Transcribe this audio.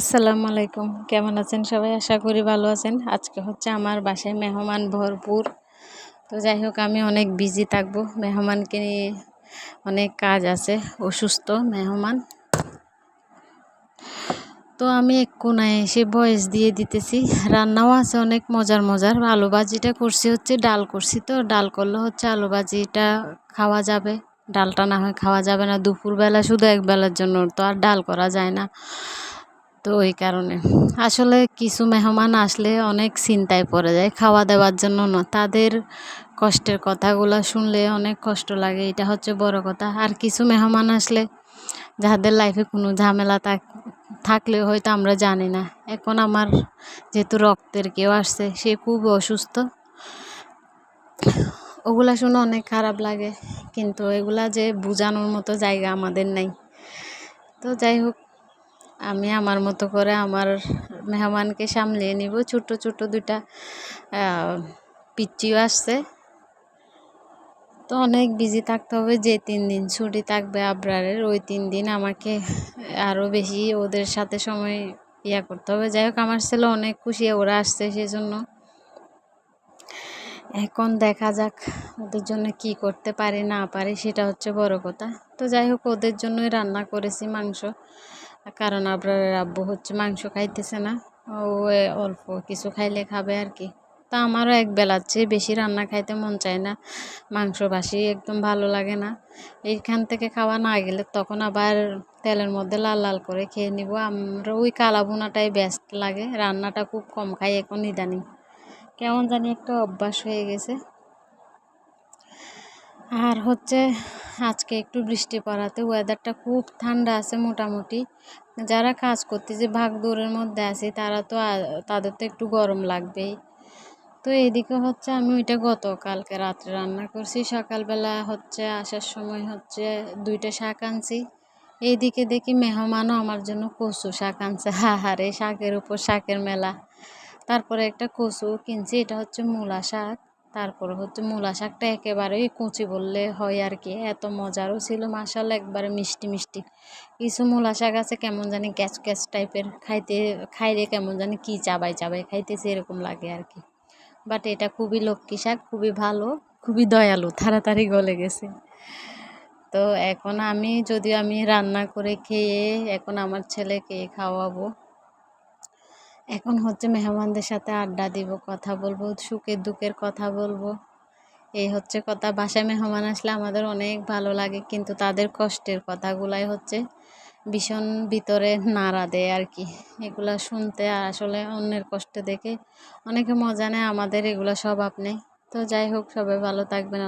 আসসালামু আলাইকুম। কেমন আছেন সবাই? আশা করি ভালো আছেন। আজকে হচ্ছে আমার বাসায় মেহমান ভরপুর। তো যাই হোক, আমি অনেক বিজি থাকব। মেহমানকে নিয়ে অনেক কাজ আছে। অসুস্থ মেহমান। তো আমি এক কোনায় এসে বয়স দিয়ে দিতেছি। রান্নাও আছে অনেক মজার মজার। আলু ভাজিটা করছি হচ্ছে ডাল করছি তো। ডাল করলে হচ্ছে আলু ভাজিটা খাওয়া যাবে। ডালটা না হয় খাওয়া যাবে না। দুপুরবেলা শুধু এক বেলার জন্য। তো আর ডাল করা যায় না। তো ওই কারণে। আসলে কিছু মেহমান আসলে অনেক চিন্তায় পড়ে যায়। খাওয়া দেওয়ার জন্য না, তাদের কষ্টের কথাগুলো শুনলে অনেক কষ্ট লাগে, এটা হচ্ছে বড় কথা। আর কিছু মেহমান আসলে যাদের লাইফে কোনো ঝামেলা থাক, থাকলেও হয়তো আমরা জানি না। এখন আমার যেহেতু রক্তের কেউ আসছে, সে খুব অসুস্থ। ওগুলা শুনে অনেক খারাপ লাগে, কিন্তু এগুলা যে বোঝানোর মতো জায়গা আমাদের নেই। তো যাই হোক আমি আমার মতো করে আমার মেহমানকে সামলিয়ে নিব। ছোটো ছোটো দুটা পিচ্চিও আসছে। তো অনেক বিজি থাকতে হবে। যে তিন দিন ছুটি থাকবে আবরারের, ওই তিন দিন আমাকে আরও বেশি ওদের সাথে সময় ইয়া করতে হবে। যাই হোক, আমার ছেলে অনেক খুশি, ওরা আসছে সেজন্য। এখন দেখা যাক ওদের জন্য কি করতে পারি, না পারি, সেটা হচ্ছে বড় কথা। তো যাই হোক, ওদের জন্যই রান্না করেছি মাংস। কারণ আপনার আব্বু হচ্ছে মাংস খাইতেছে না, ও অল্প কিছু খাইলে খাবে আর কি। তা আমারও এক বেলার চেয়ে বেশি রান্না খাইতে মন চায় না মাংস বাসি একদম ভালো লাগে না। এইখান থেকে খাওয়া না গেলে তখন আবার তেলের মধ্যে লাল লাল করে খেয়ে নিব। আমরা ওই কালা বোনাটাই বেস্ট লাগে, রান্নাটা খুব কম খাই এখন ইদানিং। কেমন জানি একটা অভ্যাস হয়ে গেছে। আর হচ্ছে আজকে একটু বৃষ্টি পড়াতে ওয়েদারটা খুব ঠান্ডা আছে মোটামুটি। যারা কাজ করতে যে ভাগ দৌড়ের মধ্যে আছে, তারা তো তাদের তো একটু গরম লাগবেই। তো এদিকে হচ্ছে আমি ওইটা গতকালকে রাত্রে রান্না করছি, সকালবেলা হচ্ছে আসার সময় হচ্ছে দুইটা শাক আনছি। এইদিকে দেখি মেহমানও আমার জন্য কচু শাক আনছে, হাহারে, শাকের উপর শাকের মেলা। তারপরে একটা কচু কিনছি, এটা হচ্ছে মূলা শাক। তারপরে হচ্ছে মূলা শাকটা একেবারেই কুচি বললে হয় আর কি, এত মজারও ছিল মাসাল একবারে মিষ্টি মিষ্টি। কিছু মূলা শাক আছে কেমন জানি ক্যাচ ক্যাচ টাইপের, খাইতে, খাইলে কেমন জানি কি চাবাই চাবাই খাইতেছে এরকম লাগে আর কি। বাট এটা খুবই লক্ষ্মী শাক, খুবই ভালো, খুবই দয়ালু, তাড়াতাড়ি গলে গেছে। তো এখন আমি যদি আমি রান্না করে খেয়ে এখন আমার ছেলেকে খাওয়াবো এখন হচ্ছে মেহমানদের সাথে আড্ডা দিব, কথা বলব, সুখের দুঃখের কথা বলব। এই হচ্ছে কথা। বাসায় মেহমান আসলে আমাদের অনেক ভালো লাগে, কিন্তু তাদের কষ্টের কথাগুলাই হচ্ছে ভীষণ ভিতরে নাড়া দেয় আর কি এগুলা শুনতে আর আসলে অন্যের কষ্ট দেখে অনেকে মজা নেয়, আমাদের এগুলো সব আপনি তো যাই হোক, সবাই ভালো থাকবেন